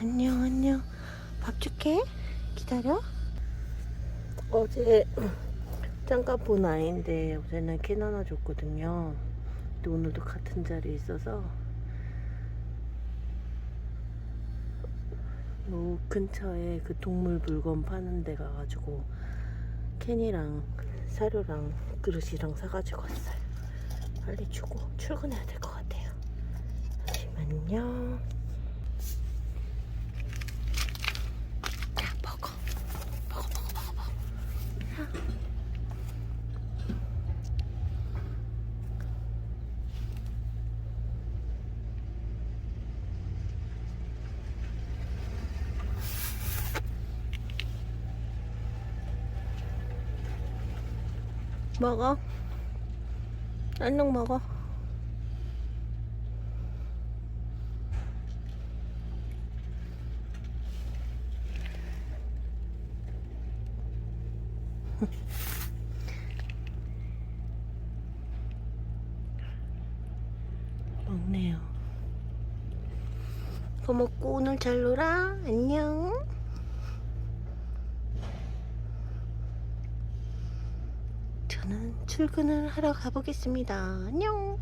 안녕 안녕. 밥 줄게. 기다려. 어제 짱가 본 아이인데 어제는 캔 하나 줬거든요. 근데 오늘도 같은 자리에 있어서. 요 근처에 그 동물 물건 파는 데 가가지고 캔이랑 사료랑 그릇이랑 사가지고 왔어요. 빨리 주고 출근해야 될 것 같아요 자, 먹어. 먹어, 먹어, 먹어, 먹어. 자. 먹어. 얼른 먹어. 먹네요. 더 먹고 오늘 잘 놀아. 안녕. 저는 출근을 하러 가보겠습니다. 안녕.